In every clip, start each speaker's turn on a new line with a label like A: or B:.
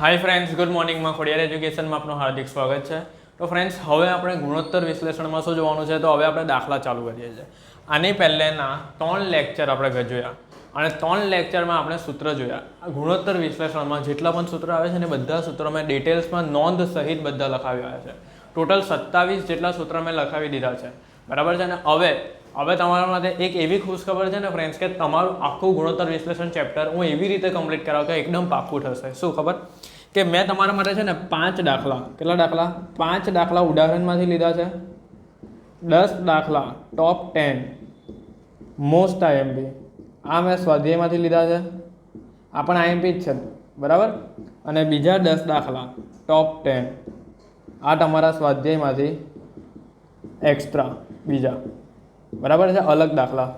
A: હાય friends good મોર્નિંગમાં ખોડિયાર એજ્યુકેશનમાં આપનું હાર્દિક સ્વાગત છે. તો ફ્રેન્ડ્સ હવે આપણે ગુણોત્તર વિશ્લેષણમાં શું જોવાનું છે? તો હવે આપણે દાખલા ચાલુ કરીએ છીએ. આની પહેલેના ત્રણ લેક્ચર આપણે જોયા. અને ત્રણ લેક્ચરમાં આપણે સૂત્ર જોયા. આ ગુણોત્તર વિશ્લેષણમાં જેટલા પણ સૂત્રો આવે છે ને બધા સૂત્રો મેં ડિટેલ્સમાં નોંધ સહિત બધા લખાવ્યા છે. ટોટલ સત્તાવીસ જેટલા સૂત્ર મેં લખાવી દીધા છે. બરાબર છે ને? હવે હવે તમારા માટે એક એવી ખુશ ખબર છે ને ફ્રેન્ડ્સ કે તમારું આખું ગુણોત્તર વિશ્લેષણ ચેપ્ટર હું એવી રીતે કમ્પ્લીટ કરાવું કે એકદમ પાક્કું થશે. શું ખબર? કે મેં તમારા માટે છે ને પાંચ દાખલા, કેટલા દાખલા? પાંચ દાખલા ઉદાહરણમાંથી લીધા છે. દસ દાખલા ટોપ ટેન મોસ્ટ આઈએમપી આ મેં સ્વાધ્યાયમાંથી લીધા છે. આ પણ આઈએમપી જ છે, બરાબર? અને બીજા દસ દાખલા ટોપ ટેન આ તમારા સ્વાધ્યાયમાંથી એક્સ્ટ્રા બીજા. બરાબર છે? અલગ દાખલા.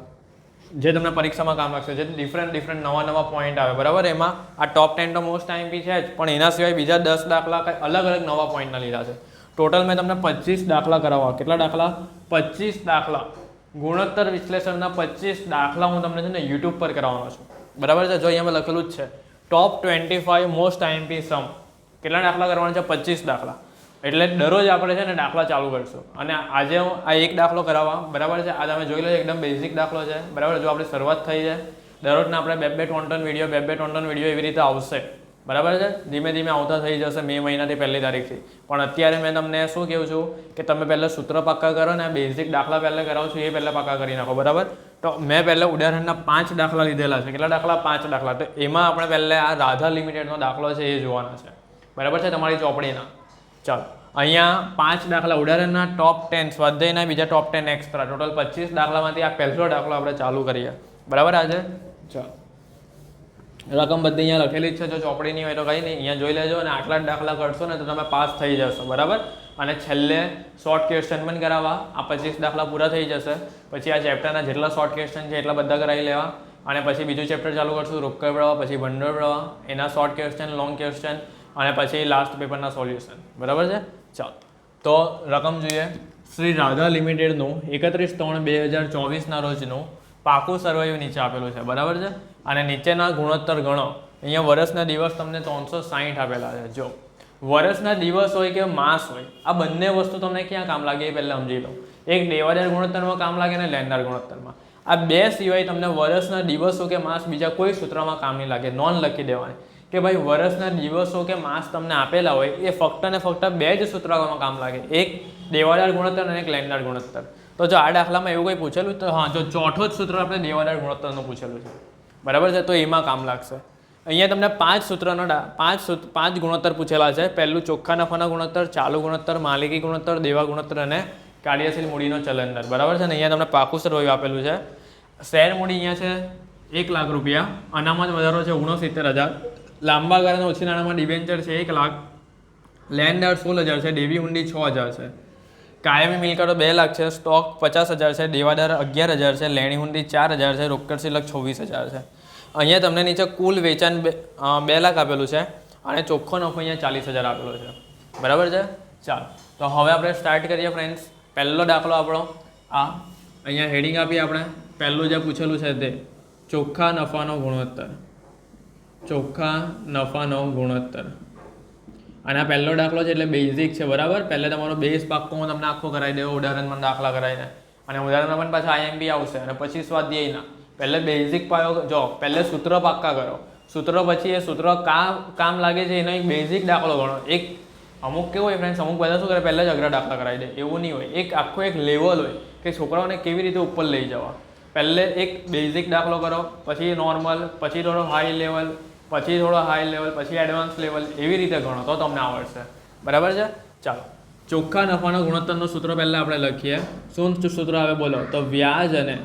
A: જે તમને પરીક્ષામાં કામ લાગશે. જે ડિફરન્ટ ડિફરન્ટ નવા નવા પોઈન્ટ આવે. બરાબર? એમાં આ ટોપ ટેન તો મોસ્ટ આઈએમપી છે જ. પણ એના સિવાય બીજા દસ દાખલા કંઈ અલગ અલગ નવા પોઈન્ટના લીધા છે. ટોટલ મેં તમને પચીસ દાખલા કરાવવા. કેટલા દાખલા? પચીસ દાખલા. ગુણોત્તર વિશ્લેષણના પચીસ દાખલા હું તમને છે ને યુટ્યુબ પર કરાવવાનો છું. બરાબર છે? જો અહીંયા લખેલું જ છે. Top twenty five most IMP સમ કેટલા દાખલા કરવાના છે? પચીસ દાખલા. એટલે દરરોજ આપણે છે ને દાખલા ચાલુ કરશું. અને આજે હું આ એક દાખલો કરાવવા, બરાબર છે? આ તમે જોઈ લો, એકદમ બેઝિક દાખલો છે. બરાબર? જો આપણી શરૂઆત થઈ છે દરરોજના આપણે બે બે ટોન ટન વીડિયો બે બે ટોન ટન વીડિયો એવી રીતે આવશે. બરાબર છે? ધીમે ધીમે આવતા થઈ જશે મે મહિનાથી પહેલી તારીખથી. પણ અત્યારે મેં તમને શું કહું છું કે તમે પહેલાં સૂત્ર પાક્કા કરો ને બેઝિક દાખલા પહેલાં કરાવું છો એ પહેલાં પાક્કા કરી નાખો. બરાબર? તો મેં પહેલાં ઉદાહરણના પાંચ દાખલા લીધેલા છે. કેટલા દાખલા? પાંચ દાખલા. તો એમાં આપણે પહેલાં આ રાધા લિમિટેડનો દાખલો છે, એ જોવાના છે. બરાબર છે? તમારી ચોપડીના. ચાલો. અહીંયા પાંચ દાખલા. ઉદાહરણના ટોપ ટેન સ્વાધ્યાયના બીજા ટોપ ટેન એક્સ્ટ્રા ટોટલ પચીસ દાખલામાંથી આ પહેલો દાખલો આપણે ચાલુ કરીએ. બરાબર આજે? ચાલો. રકમ બધી અહીંયા લખેલી જ છે. જો ચોપડીની હોય તો કંઈ નહીં. અહીંયા જોઈ લેજો અને આટલા જ દાખલા કરશો ને તો તમે પાસ થઈ જશો. બરાબર? અને છેલ્લે શોર્ટ ક્વેશ્ચન પણ કરાવવા. આ પચીસ દાખલા પૂરા થઈ જશે. પછી આ ચેપ્ટરના જેટલા શોર્ટ ક્વેશ્ચન છે એટલા બધા કરાવી લેવા. અને પછી બીજું ચેપ્ટર ચાલુ કરશું. રોકડ પ્રવાહ પછી ભંડોળ પ્રવાહ એના શોર્ટ ક્વેશ્ચન લોંગ ક્વેશ્ચન અને પછી લાસ્ટ પેપરના સોલ્યુશન બરાબર છે? ચાલો. તો રકમ જોઈએ. શ્રી રાધા લિમિટેડનું એકત્રીસ ત્રણ બે હજાર ચોવીસના રોજનું પાકું સર્વાઈવ નીચે આપેલું છે. બરાબર છે? અને નીચેના ગુણોત્તર ગણો. અહીંયા વર્ષના દિવસ તમને ત્રણસો સાહીઠ આપેલા છે. જો. વર્ષના દિવસ હોય કે માસ હોય, આ બંને વસ્તુ તમને ક્યાં કામ લાગે એ પહેલાં સમજી લો. એક દેવાદાર ગુણોત્તરમાં કામ લાગે ને લેનદાર ગુણોત્તરમાં. આ બે સિવાય તમને વર્ષના દિવસો કે માસ બીજા કોઈ સૂત્રમાં કામ નહીં લાગે. નોન લખી દેવાની. કે ભાઈ વર્ષના દિવસો કે માસ તમને આપેલા હોય, એ ફક્ત ને ફક્ત બે જ સૂત્રોમાં કામ લાગે. એક દેવાદાર ગુણોત્તર અને એક લેન્ડાર ગુણોત્તર. તો જો આ દાખલામાં એવું કંઈ પૂછેલું તો હા, જો ચોથો જ સૂત્ર આપણે દેવાદાર ગુણોત્તરનું પૂછેલું છે. બરાબર છે? તો એમાં કામ લાગશે. અહીંયા તમને પાંચ સૂત્રનો પાંચ પાંચ ગુણોત્તર પૂછેલા છે. પહેલું ચોખ્ખા નફાના ગુણોત્તર, ચાલુ ગુણોત્તર, માલિકી ગુણોત્તર, દેવા ગુણોત્તર અને કાર્યશીલ મૂડીનો ચલન દર બરાબર છે ને? અહીંયા તમને પાકું સરવાયું આપેલું છે. શેર મૂડી અહીંયા છે એક લાખ રૂપિયા. અનામત વધારો છે ઓગણસિત્તેર હજાર. લાંબા ગાળાના ઓછી નાણામાં ડિબેન્ચર છે એક લાખ. લેન્ડ દર સોળ હજાર છે ડેવી હુંડી છ હજાર છે. કાયમી મિલકતો બે લાખ છે સ્ટોક પચાસ હજાર છે, દેવાદાર અગિયાર હજાર છે, લેણી હુંડી ચાર હજાર છે, રોકડ સિલક છવ્વીસ હજાર છે. અહીંયા તમને નીચે કુલ વેચાણ બે લાખ આપેલું છે અને ચોખ્ખો નફો અહીંયા ચાલીસ હજાર આપેલો છે. બરાબર છે? ચાલો, તો હવે આપણે સ્ટાર્ટ કરીએ ફ્રેન્ડ્સ પહેલો દાખલો આપણો. આ, અહીંયા હેડિંગ આપીએ આપણે. પહેલું જે પૂછેલું છે તે, ચોખ્ખા નફાનો ગુણોત્તર. ચોખ્ખા નફાનો ગુણોત્તર. અને પહેલો દાખલો છે એટલે બેઝિક છે, બરાબર? પહેલે તમારો બેઝ પાક્કો હું તમને આખો કરાવી દેવો, ઉદાહરણમાં દાખલા કરાવીને. અને ઉદાહરણમાં પણ પાછા આઈએમબી આવશે અને પછી સ્વાધ્યાયના. પહેલે બેઝિક પાયો જો, પહેલે સૂત્ર પાક્કા કરો. સૂત્ર પછી એ સૂત્ર કામ કામ લાગે છે એનો એક બેઝિક દાખલો ગણો. એક, અમુક કેવું હોય ફ્રેન્ડ્સ અમુક બધા શું કરે, પહેલાં જ અઘરા દાખલા કરાવી દે. એવું નહીં હોય. એક, આખો એક લેવલ હોય કે છોકરાઓને કેવી રીતે ઉપર લઈ જવા. પહેલે એક બેઝિક દાખલો કરો, પછી નોર્મલ પછી થોડો હાઈ લેવલ પછી થોડો હાઈ લેવલ પછી એડવાન્સ લેવલ એવી રીતે ગણો તો તમને આવડશે. બરાબર છે? ચાલો. ચોખ્ખા નફાના ગુણોત્તરનું સૂત્ર પહેલાં આપણે લખીએ. શું સૂત્ર આવે બોલો? તો વ્યાજ અને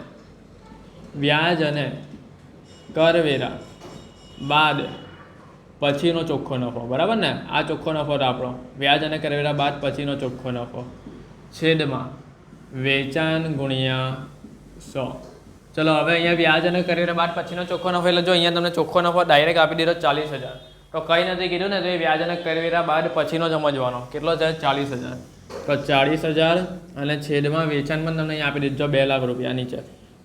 A: વ્યાજ અને કરવેરા બાદ પછીનો ચોખ્ખો નફો. બરાબર ને? આ ચોખ્ખો નફો તો આપણો. વ્યાજ અને કરવેરા બાદ પછીનો ચોખ્ખો નફો. છેદમાં વેચાણ ગુણ્યા સો. ચલો, હવે અહીંયા વ્યાજ અને કરવેરા બાદ પછીનો ચોખ્ખો નફો, એટલે જો અહીંયા તમને ચોખ્ખો નફો ડાયરેક્ટ આપી દીધો ચાલીસ હજાર. તો કંઈ નથી કીધું ને, તો એ વ્યાજ અને કરવેરા બાદ પછીનો સમજવાનો. કેટલો છે? ચાલીસ હજાર. તો ચાલીસ હજાર અને છેદમાં વેચાણ પણ તમને અહીંયા આપી દીધું. બે લાખ રૂપિયા નીચે.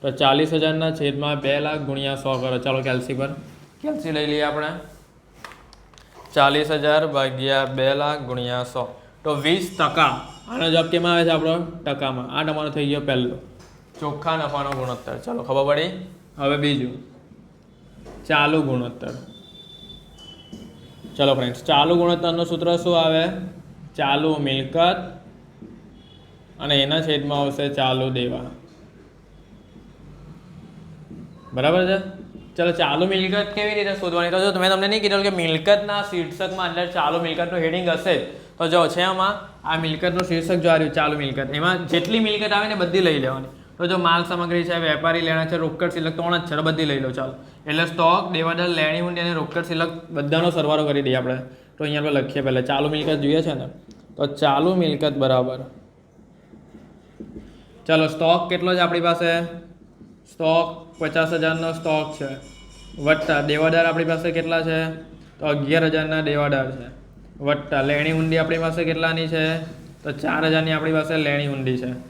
A: તો ચાલીસ હજારના છેદમાં બે લાખ ગુણ્યા સો કરો. ચાલો કેલ્સી પર. કેલ્સી લઈ લઈએ આપણે. ચાલીસ હજાર ભાગ્યા બે લાખ ગુણ્યા સો. તો વીસ ટકા. આનો જવાબ કેમાં આવે છે આપણો? ટકામાં. આ તમારો થઈ ગયો પહેલો. ચોખ્ખા નફાનો ગુણોત્તર. ચાલો, ખબર પડી? હવે બીજું. ચાલુ ગુણોત્તર. ચલો ફ્રેન્ડ્સ ચાલુ ગુણોત્તરનું સૂત્ર શું આવે? ચાલુ મિલકત અને એના છેદમાં આવશે ચાલુ દેવા. બરાબર છે? ચલો, ચાલુ મિલકત કેવી રીતે શોધવાની? તો જો તમે તમને નહીં કીધું કે મિલકતના શીર્ષકમાં અંદર ચાલુ મિલકતનું હેડિંગ હશે. તો જો છે આમાં, આ મિલકતનું શીર્ષક જો આ રહ્યું, ચાલુ મિલકત. એમાં જેટલી મિલકત આવે ને બધી લઈ લેવાની. તો જો માલ સામગ્રી છે, વેપારી લેણા છે, રોકડ સિલક ત્રણ જ છે બધી લઈ લો, ચાલો. એટલે સ્ટોક દેવાદર, લેણી હુંડી અને રોકડ સિલક બધાનો સરવાળો કરી દઈએ આપણે. તો અહીંયા આપણે લખીએ પહેલાં, ચાલુ મિલકત જોઈએ છે ને? તો ચાલુ મિલકત બરાબર. ચાલો સ્ટોક કેટલો છે આપણી પાસે? સ્ટોક પચાસ હજારનો સ્ટોક છે. વત્તા દેવાદાર આપણી પાસે કેટલા છે? તો અગિયાર હજારના દેવાદાર છે. વત્તા લેણી હુંડી આપણી પાસે કેટલાની છે? તો ચાર હજારની આપણી પાસે લેણી હુંડી છે.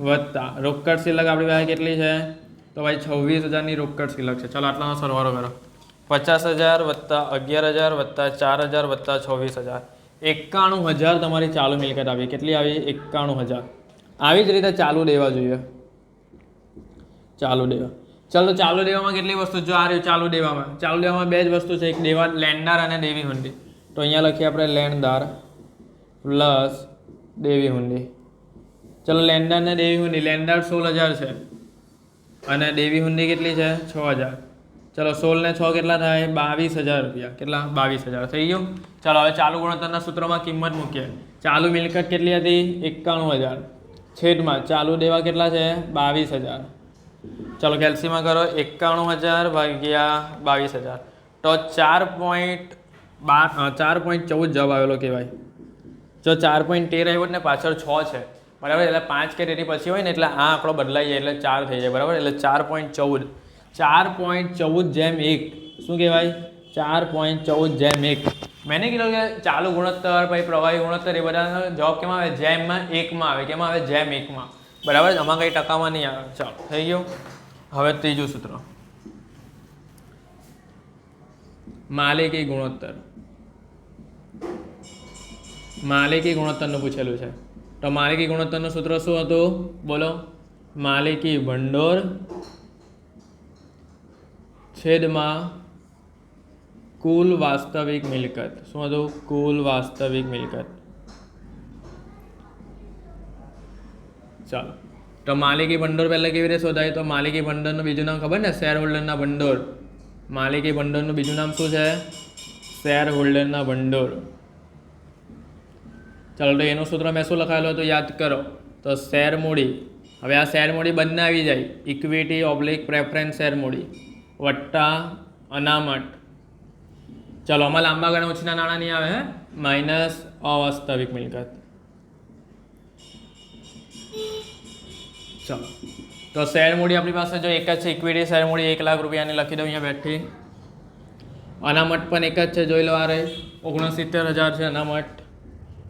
A: વત્તા રોકડ સિલક આપણી પાસે કેટલી છે? તો ભાઈ છવ્વીસ હજારની રોકડ સિલક છે. ચાલો આટલાનો સરવાળો કરો. પચાસ હજાર વત્તા અગિયાર હજાર વત્તા ચાર હજાર વત્તા છવ્વીસ હજાર. એકાણું હજાર તમારી ચાલુ મિલકત આવી. કેટલી આવી? એકાણું હજાર. આવી જ રીતે ચાલુ દેવા જોઈએ. ચાલુ દેવા. ચાલો ચાલુ દેવામાં કેટલી વસ્તુ જો આ રહ્યું ચાલુ દેવામાં. ચાલુ દેવામાં બે જ વસ્તુ છે. એક દેવા લેણદાર અને દેવી હુંડી. તો અહીંયા લખીએ આપણે લેણદાર પ્લસ દેવી હુંડી. ચલો લેન્ડરને દેવી હુંડી. લેન્ડર સોળ હજાર છે. અને દેવી હુંડી કેટલી છે? છ હજાર. ચલો, સોળ ને છ કેટલા થાય? બાવીસ હજાર રૂપિયા. કેટલા? બાવીસ હજાર. થઈ ગયું? ચાલો, હવે ચાલુ ગુણોત્તરના સૂત્રમાં કિંમત મૂકીએ. ચાલુ મિલકત કેટલી હતી? એકાણું હજાર. છેદમાં ચાલુ દેવા કેટલા છે? બાવીસ હજાર. ચાલો કેલ્સીમાં કરો. એકાણું હજાર ભાગ્યા બાવીસ હજાર. તો ચાર પોઈન્ટ બાર ચાર પોઈન્ટ ચૌદ જવાબ આવેલો કહેવાય. જો ચાર પોઈન્ટ તેર આવ્યો ને પાછળ છ છે. બરાબર, એટલે પાંચ કે તેથી પછી હોય ને, એટલે આ આંકડો બદલાઈ જાય, એટલે ચાર થઈ જાય, બરાબર? એટલે ચાર પોઈન્ટ ચૌદ. ચાર પોઈન્ટ ચૌદ જેમ એક. શું કહેવાય? ચાર પોઈન્ટ ચૌદ જેમ એક. મેને કીધું કે ચાલુ ગુણોત્તર, પછી પ્રવાહી ગુણોત્તર, એ બધાનો જવાબ કેમાં આવે? જેમમાં એકમાં આવે. કેમાં આવે? જેમ એકમાં. બરાબર? આમાં કંઈ ટકામાં નહીં આવે. ચાલો, થઈ ગયું? હવે ત્રીજું સૂત્ર. માલિકી ગુણોત્તર. માલિકી ગુણોત્તરનું પૂછેલું છે. તો માલિકી ગુણોત્તરનું સૂત્ર શું હતું? બોલો. માલિકી ભંડોળ છેદમાં કુલ વાસ્તવિક મિલકત. શું હતું? કુલ વાસ્તવિક મિલકત. ચાલો. તો માલિકી ભંડોળ પહેલાં કેવી રીતે શોધાય? તો માલિકી ભંડોળનું બીજું નામ ખબર ને? શેર હોલ્ડરના ભંડોળ માલિકી ભંડોળનું બીજું નામ શું છે? શેર હોલ્ડરના ભંડોળ ચાલો તો એનું સૂત્ર મેં શું લખાયેલું હતું? યાદ કરો. તો શેર મૂડી. હવે આ શેર મૂડી બંને આવી જાય. ઇક્વિટી ઓબ્લિક પ્રેફરન્સ શેર મૂડી. વટ્ટા, અનામત. ચાલો, આમાં લાંબા ગાળા ઓછીના નાણાં નહીં આવે, હે? માઇનસ અવાસ્તવિક મિલકત. ચાલો. તો શેર મૂડી આપણી પાસે જો એક જ છે ઇક્વિટી શેર મૂડી એક લાખ રૂપિયાની લખી દઉં અહીંયા બેઠી. અનામત પણ એક જ છે, જોઈ લો આ રહી. ઓગણસિત્તેર હજાર છે અનામત.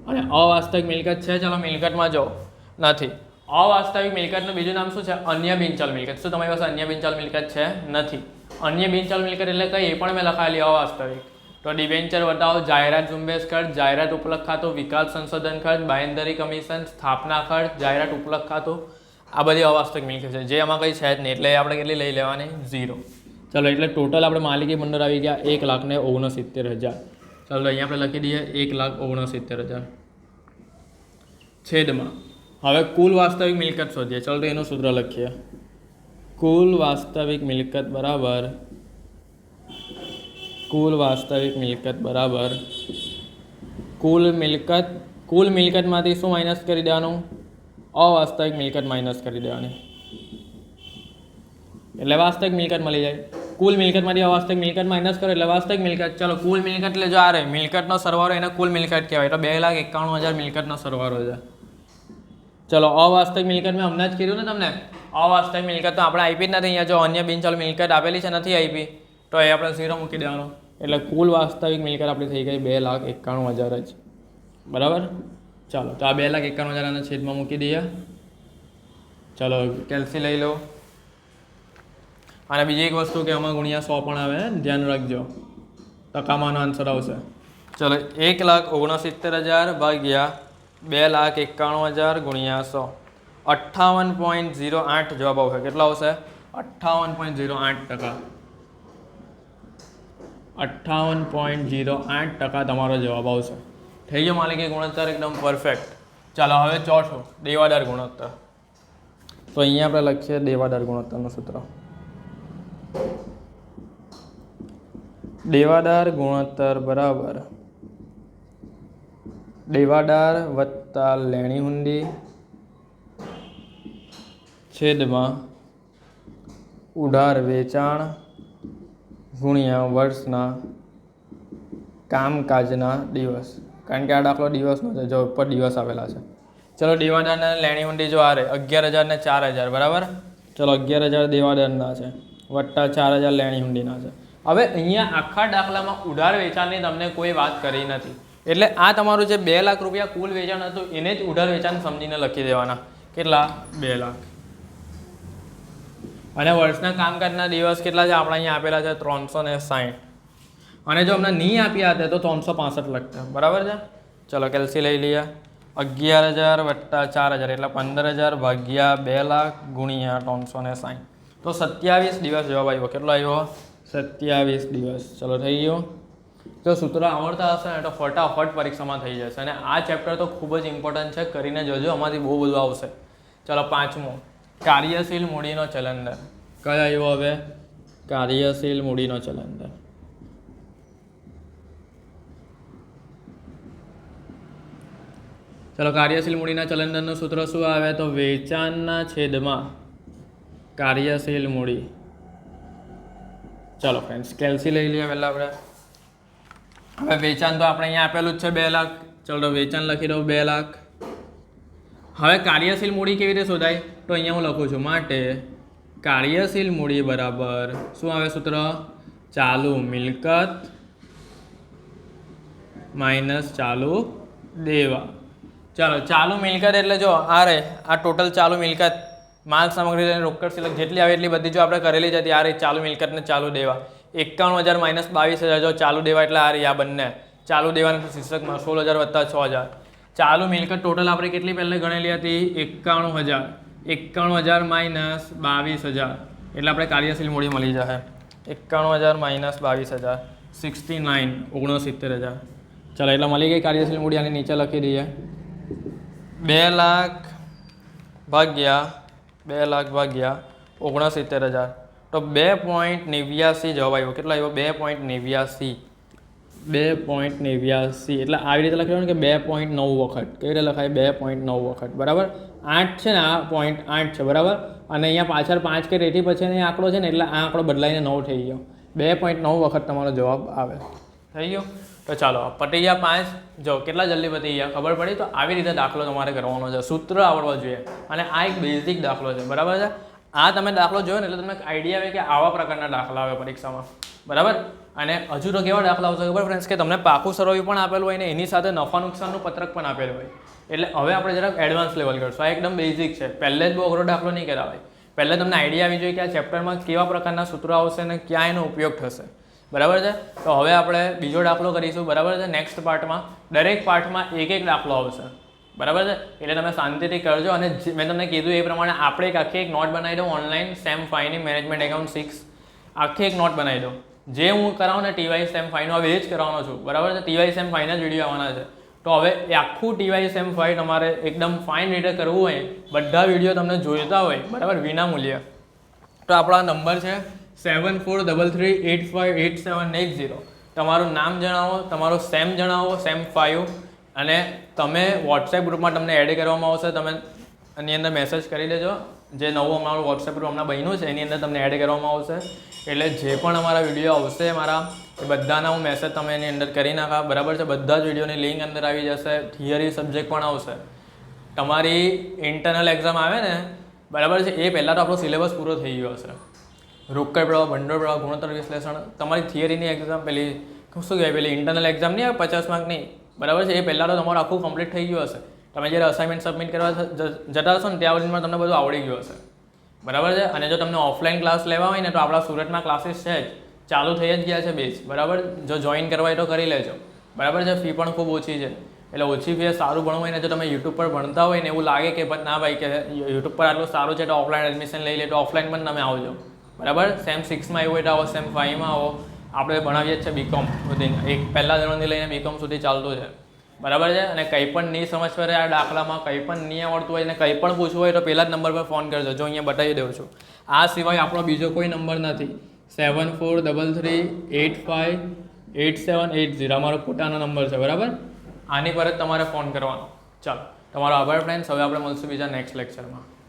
A: અને અવાસ્તવિક મિલકત છે, ચાલો મિલકતમાં જો નથી. અવાસ્તવિક મિલકતનું બીજું નામ શું છે? અન્ય બિનચલ મિલકત. શું તમારી પાસે અન્ય બિનચલ મિલકત છે? નથી. અન્ય બિનચલ મિલકત એટલે કઈ? એ પણ મેં લખાયેલી, અવાસ્તવિક. તો ડિબેન્ચર બતાવો, જાહેરાત ઝુંબેશ ખર્ચ, જાહેરાત ઉપલબ્ધ ખાતું, વિકાસ સંશોધન ખર્ચ બાયંદરી કમિશન, સ્થાપના ખર્ચ, જાહેરાત ઉપલબ્ધ ખાતું. આ બધી અવાસ્તવિક મિલકત છે. જે આમાં કંઈ છે જ નહીં. એટલે આપણે કેટલી લઈ લેવાની? ઝીરો. ચાલો, એટલે ટોટલ આપણે માલિકી મંડળ આવી ગયા. એક લાખ ને ઓગણસિત્તેર હજાર. ચાલો અહીંયા આપણે લખી દઈએ એક લાખ ઓગણસિત્તેર હજાર. છેદમાં. હવે કુલ વાસ્તવિક મિલકત શોધીએ. ચાલો તો એનું સૂત્ર લખીએ. કુલ વાસ્તવિક મિલકત બરાબર કુલ વાસ્તવિક મિલકત બરાબર કુલ મિલકત, કુલ મિલકતમાંથી શું માઇનસ કરી દેવાનું? અવાસ્તવિક મિલકત માઇનસ કરી દેવાની. એટલે વાસ્તવિક મિલકત મળી જાય. કુલ મિલકતમાંથી અવાસ્તવિક મિલકત માઇનસ કરો, એટલે વાસ્તવિક મિલકત. ચલો, કુલ મિલકત એટલે જો આ રહે મિલકતનો સરવાળો એને કુલ મિલકત કહેવાય. તો બે લાખ એકાણું હજાર મિલકતનો સરવાળો છે. ચલો, અવાસ્તવિક મિલકત મેં હમણાં જ કીધું ને તમને? અવાસ્તવિક મિલકત તો આપણે આપી જ નથી અહીંયા. જો અન્ય બિનચલ મિલકત આપેલી છે, નથી આપી, તો એ આપણે ઝીરો મૂકી દેવાનો. એટલે કુલ વાસ્તવિક મિલકત આપણી થઈ ગઈ બે લાખ એકાણું હજાર જ. બરાબર? ચાલો, તો આ બે લાખ એકાણું હજારના છેદમાં મૂકી દઈએ. ચલો કેલ્સી લઈ લો. અને બીજી એક વસ્તુ કે આમાં ગુણ્યા સો પણ આવે ધ્યાન રાખજો. ટકામાંનો આન્સર આવશે. ચલો, એક લાખ ઓગણસિત્તેર હજાર ભાગ્યા બે લાખ એકાણું હજાર ગુણ્યા સો. અઠ્ઠાવન પોઈન્ટ ઝીરો આઠ જવાબ આવશે. કેટલા આવશે? અઠ્ઠાવન પોઈન્ટ ઝીરો આઠ ટકા. અઠ્ઠાવન પોઈન્ટ ઝીરો આઠ ટકા તમારો જવાબ આવશે. થઈ ગયો માલિકી ગુણોત્તર, એકદમ પરફેક્ટ ચાલો, હવે ચોથો. દેવાદાર ગુણોત્તર. તો અહીંયા આપણે લખીએ દેવાદાર ગુણોત્તરનું સૂત્ર. દેવાદાર ગુણોત્તર બરાબર. દેવાદાર વત્તા લેણી હુંડી છેદમાં ઉધાર વેચાણ ગુણ્યા વર્ષના કામકાજના દિવસ. કારણ કે આ દાખલો દિવસનો છે, જો ઉપર દિવસ આવેલા છે. ચલો દેવાદારના લેણી ઊંડી જો આ રહે, અગિયાર હજાર ને ચાર હજાર, બરાબર? ચલો અગિયાર હજાર દેવાદારના છે. વત્તા ચાર હજાર લેણી ઊંડીના છે. હવે અહીંયા આખા દાખલામાં ઉધાર વેચાણની તમને કોઈ વાત કરી નથી. એટલે આ તમારું જે બે લાખ રૂપિયા કુલ વેચાણ હતું, એને જ ઉધાર વેચાણ સમજીને લખી દેવાના. કેટલા? બે લાખ. અને વર્ષના કામકાજના દિવસ કેટલા છે? આપણા અહીંયા આપેલા છે ત્રણસો ને સાહીઠ. અને જો અમને નહીં આપ્યા હતા તો ત્રણસો પાસઠ લખતા. બરાબર છે? ચલો કેલ્સી લઈ લઈએ. અગિયાર હજાર વત્તા ચાર હજાર, એટલે પંદર હજાર ભાગ્યા બે લાખ ગુણ્યા ત્રણસો ને સાહીઠ. તો સત્યાવીસ દિવસ જવાબ આવ્યો કેટલો આવ્યો? સત્યાવીસ દિવસ. ચલો, થઈ ગયો. જો સૂત્રો આવડતા હશે ને, તો ફટાફટ પરીક્ષામાં થઈ જશે. અને આ ચેપ્ટર તો ખૂબ જ ઇમ્પોર્ટન્ટ છે. કરીને જોજો, આમાંથી બહુ બધું આવશે. ચલો, પાંચમો. કાર્યશીલ મૂડીનો ચલંદર. કયો આવ્યો હવે? કાર્યશીલ મૂડીનો ચલંદર. ચલો, કાર્યશીલ મૂડીના ચલંદરનું સૂત્ર શું આવે? તો વેચાણના છેદમાં. કાર્યશીલ મૂડી. ચલો ફ્રેન્ડ્સ કેલ્સી લઈ લઈએ પહેલાં આપણે. હવે વેચાણ તો આપણે અહીંયા આપેલું જ છે બે લાખ. ચલો વેચાણ લખી દઉં બે લાખ. હવે કાર્યશીલ મૂડી કેવી રીતે શોધાય? તો અહીંયા હું લખું છું માટે કાર્યશીલ મૂડી બરાબર શું આવે સૂત્ર? ચાલુ મિલકત માઇનસ ચાલુ દેવા. ચાલો ચાલુ મિલકત એટલે જો આ રે આ ટોટલ ચાલુ મિલકત માલ સામગ્રી અને રોકડ સિલક જેટલી આવે એટલી બધી જો આપણે કરેલી જ હતી. આ રીતે ચાલુ મિલકતને ચાલુ દેવા. એકાણું હજાર માઇનસ બાવીસ હજાર જો ચાલુ દેવા એટલે આ રહી આ બંને. ચાલુ દેવાના શીર્ષકમાં સોળ હજાર વત્તા છ હજાર. ચાલુ મિલકત ટોટલ આપણે કેટલી પહેલાં ગણેલી હતી? એકાણું હજાર. એકાણું હજાર માઇનસ બાવીસ હજાર. એટલે આપણે કાર્યશીલ મૂડી મળી જશે. એકાણું હજાર માઇનસ બાવીસ હજાર. સિક્સટી નાઇન, ઓગણસિત્તેર હજાર. ચાલો, એટલે મળી ગઈ કાર્યશીલ મૂડી, આની નીચે લખી દઈએ. બે લાખ ભાગ્યા બે લાખ ભાગ્યા ઓગણસિત્તેર હજાર. તો બે પોઈન્ટ નેવ્યાસી જવાબ આવ્યો. કેટલો આવ્યો? બે પોઈન્ટ નેવ્યાસી. બે પોઈન્ટ નેવ્યાસી. એટલે આવી રીતે લખેલું કે બે પોઈન્ટ નવ વખત. કેવી રીતે લખાય? બે પોઈન્ટ નવ વખત. બરાબર? આઠ છે ને આ પોઈન્ટ આઠ છે. બરાબર? અને અહીંયા પાછળ પાંચ કે રેટી પછી આંકડો છે ને, એટલે આ આંકડો બદલાઈને નવ થઈ ગયો. બે પોઈન્ટ નવ વખત તમારો જવાબ આવે. થઈ ગયો તો ચાલો પતી ગયા પાંચ. જો, કેટલા જલ્દી પતી ગયા? ખબર પડી? તો આવી રીતે દાખલો તમારે કરવાનો છે. સૂત્ર આવડવો જોઈએ. અને આ એક બેઝિક દાખલો છે. બરાબર છે? આ તમે દાખલો જોયો ને એટલે તમને આઈડિયા આવે કે આવા પ્રકારના દાખલા આવે પરીક્ષામાં. બરાબર? અને હજુ તો કેવા દાખલા આવશે ખબર ફ્રેન્ડ્સ કે તમને પાકું સરવ્યું પણ આપેલું હોય ને એની સાથે નફા નુકસાનનું પત્રક પણ આપેલું હોય. એટલે હવે આપણે જરાક એડવાન્સ લેવલ કરશું. આ એકદમ બેઝિક છે. પહેલે જ બહુ અઘરો દાખલો નહીં કરાવાય. પહેલાં તમને આઈડિયા આવી જોઈએ કે આ ચેપ્ટરમાં કેવા પ્રકારના સૂત્રો આવશે અને ક્યાં એનો ઉપયોગ થશે. બરાબર છે? તો હવે આપણે બીજો દાખલો કરીશું, બરાબર છે? નેક્સ્ટ પાર્ટમાં દરેક પાર્ટમાં એક એક દાખલો આવશે. બરાબર છે? એટલે તમે શાંતિથી કરજો અને મેં તમને કીધું એ પ્રમાણે આપણે એક આખી એક નોટ બનાવી દઉં ઓનલાઈન સેમ ફાઈની મેનેજમેન્ટ એકાઉન્ટ સિક્સ આખી એક નોટ બનાવી દઉં. જે હું કરાવું ને ટીવાય સેમ ફાઈનો હવે એ જ કરવાનો છું. બરાબર છે? ટીવાય સેમ ફાઈના જ વીડિયો આવવાના છે. તો હવે એ આખું ટીવાય સેમ ફાઈવ તમારે એકદમ ફાઇન રીતે કરવું હોય, બધા વીડિયો તમને જોઈતા હોય, બરાબર? વિના મૂલ્ય તો આપણા નંબર છે seven four double three eight five eight seven eight zero તમારું નામ જણાવો, તમારો સેમ જણાવો સેમ ફાઇવ અને તમે વોટ્સએપ ગ્રુપમાં તમને એડ કરવામાં આવશે, તમે એની અંદર મેસેજ કરી દેજો. જે નવું અમારું વોટ્સએપ ગ્રુપ હમણાં બન્યું છે, એની અંદર તમને એડ કરવામાં આવશે. એટલે જે પણ અમારા વીડિયો આવશે, મારા, એ બધાના હું મેસેજ તમે એની અંદર કરી નાખા. બરાબર છે? બધા જ વિડીયોની લિંક અંદર આવી જશે. થિયરી સબ્જેક્ટ પણ આવશે. તમારી ઇન્ટરનલ એક્ઝામ આવે ને, બરાબર છે? એ પહેલાં તો આપણો સિલેબસ પૂરો થઈ ગયો હશે. રોકડ પ્રવાહ ભંડોળ પ્રવાહ ગુણોત્તર વિશ્લેષણ. તમારી થિયરીની એક્ઝામ પેલી શું કહેવાય, પેલી ઇન્ટરનલ એક્ઝામ નહીં આવે, પચાસ માર્કની બરાબર છે? એ પહેલાં તો તમારું આખું કમ્પ્લીટ થઈ ગયું હશે. તમે જ્યારે અસાઇનમેન્ટ સબમિટ કરવા જતા હશો ને, ત્યાં સુધીમાં તમને બધું આવડી ગયું હશે. બરાબર છે? અને જો તમને ઓફલાઈન ક્લાસ લેવા હોય ને, તો આપણા સુરતમાં ક્લાસીસ છે જ. ચાલુ થઈ જ ગયા છે બેચ બરાબર? જો જોઈન કરવા હોય તો કરી લેજો. બરાબર છે? ફી પણ ખૂબ ઓછી છે. એટલે ઓછી ફી સારું ભણવું હોય ને, જો તમે યુટ્યુબ પર ભણતા હોય ને, એવું લાગે કે ના ભાઈ, કે યુટ્યુબ પર આટલું સારું છે, તો ઓફલાઈન એડમિશન લઈ લે, તો ઓફલાઈન પણ તમે આવજો. બરાબર? સેમ સિક્સમાં આવ્યો તો આવો સેમ ફાઈવમાં આવો. આપણે ભણાવીએ જ છે બીકોમ સુધી. એક પહેલા ધોરણથી લઈને બીકોમ સુધી ચાલતું છે. બરાબર છે? અને કંઈ પણ નહીં સમજ પડે આ દાખલામાં, કંઈ પણ નહીં આવડતું હોય ને કંઈ પણ પૂછવું હોય તો પહેલા જ નંબર પર ફોન કરજો. જો અહીંયા બતાવી દઉં છું. આ સિવાય આપણો બીજો કોઈ નંબર નથી. Seven four double three eight five eight seven eight zero અમારો પોતાનો નંબર છે, બરાબર? આની પર જ તમારે ફોન કરવાનો. ચાલો. તમારો આભાર ફ્રેન્ડ્સ હવે આપણે મળશું બીજા નેક્સ્ટ લેક્ચરમાં